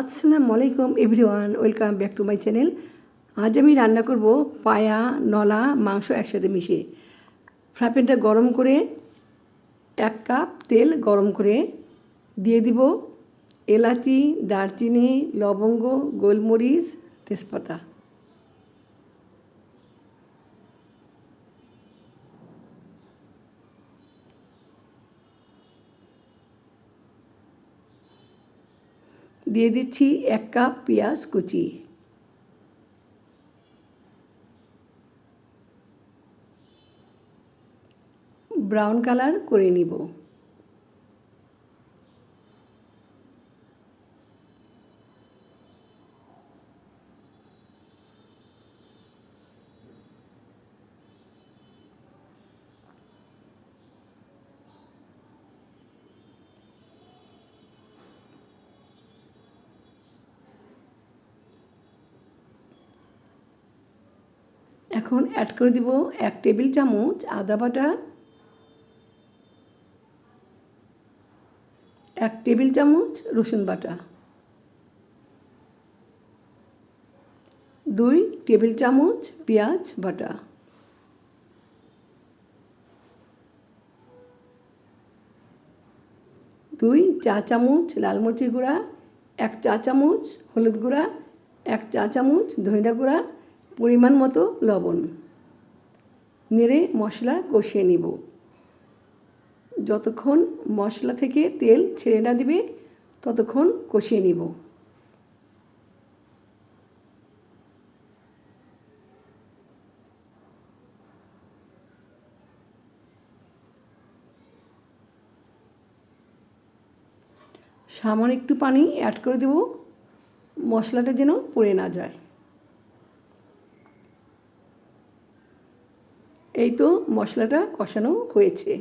আসসালামু আলাইকুম everyone, welcome back to my channel. আজ আমি রান্না করব পায়া, নলা, মাংস একসাথে মিশিয়ে। ফ্রাই প্যানটা গরম করে এক কাপ তেল গরম করে দিয়ে দিব এলাচি, দারচিনি, লবঙ্গ, গোলমরিচ, তেজপাতা। দিয়ে দিচ্ছি এক কাপ পেঁয়াজ কুচি। ব্রাউন কালার করে নিব। এখন অ্যাড করে দিব এক টেবিল চামচ আদা বাটা, এক টেবিল চামচ রসুন বাটা, দুই টেবিল চামচ পেঁয়াজ বাটা, দুই চা চামচ লাল মরিচের গুঁড়া, এক চা চামচ হলুদ গুঁড়া, এক চা চামচ ধনিয়া গুঁড়া পরিমাণ মতো লবণ। নেড়ে মশলা কষিয়ে নিব। যতক্ষণ মশলা থেকে তেল ছেড়ে না দিবে, ততক্ষণ কষিয়ে নিব। সামান্য একটু পানি অ্যাড করে দেব। মশলাটা যেন পড়ে না যায়। এই তো মশলাটা কষানো হয়েছে।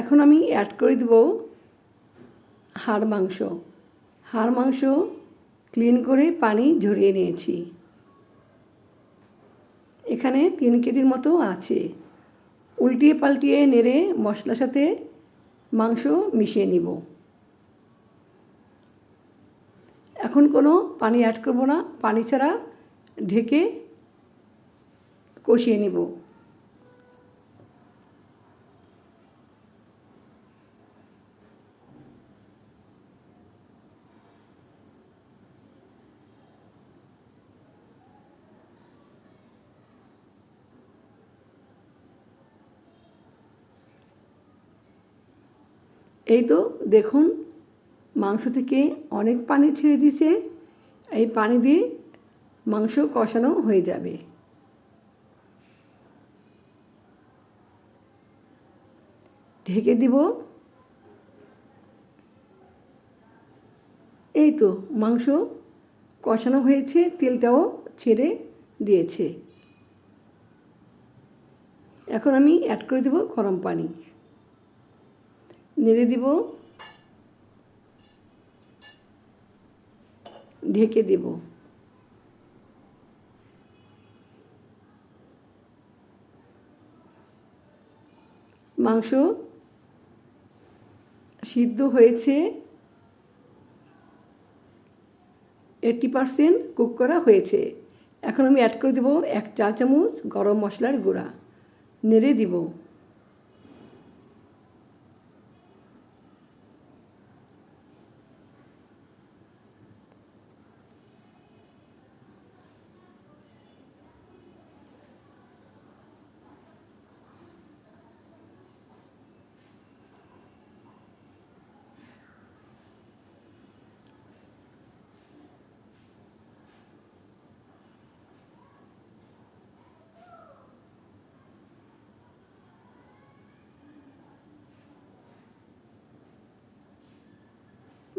এখন আমি অ্যাড করে দেব হাড় মাংস। হাড় মাংস ক্লিন করে পানি ঝরিয়ে নিয়েছি। এখানে তিন কেজির মতো আছে। উল্টিয়ে পাল্টিয়ে নেড়ে মশলার সাথে মাংস মিশিয়ে নিব। এখন কোনো পানি অ্যাড করব না পানি ছাড়া ঢেকে কষিয়ে নেব। এই তো দেখুন মাংস থেকে অনেক পানি ছেড়ে দিয়েছে। এই পানি দিয়ে মাংস কষানো হয়ে যাবে। ঢেকে দিব। এই তো মাংস কষানো হয়েছে, তেলটাও ছেড়ে দিয়েছে। এখন আমি অ্যাড করে দেব গরম পানি। নেড়ে দিব। ঢেকে দেব। মাংস সিদ্ধ হয়েছে। এইটটি পারসেন্ট কুক করা হয়েছে। এখন আমি অ্যাড করে দেবো এক চা চামচ গরম মশলার গুঁড়া। নেড়ে দিব।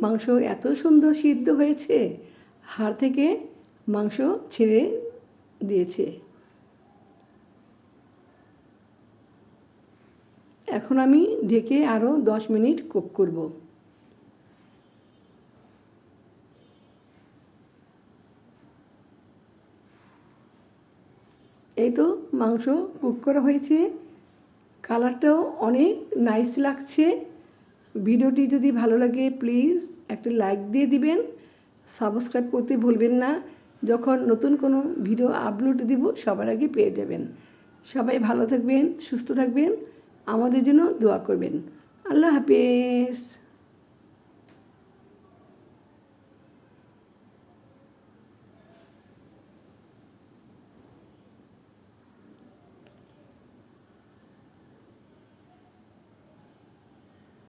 মাংস এত সুন্দর সিদ্ধ হয়েছে, হাড় থেকে মাংস ছেড়ে দিয়েছে। এখন আমি ঢেকে আরও দশ মিনিট কুক করব। এই তো মাংস কুক করা হয়েছে। কালারটাও অনেক নাইস লাগছে। ভিডিওটি যদি ভালো লাগে প্লিজ একটা লাইক দিয়ে দিবেন। সাবস্ক্রাইব করতে ভুলবেন না। যখন নতুন কোনো ভিডিও আপলোড দিব, সবার আগে পেয়ে যাবেন। সবাই ভালো থাকবেন, সুস্থ থাকবেন। আমাদের জন্য দোয়া করবেন। আল্লাহ হাফেজ।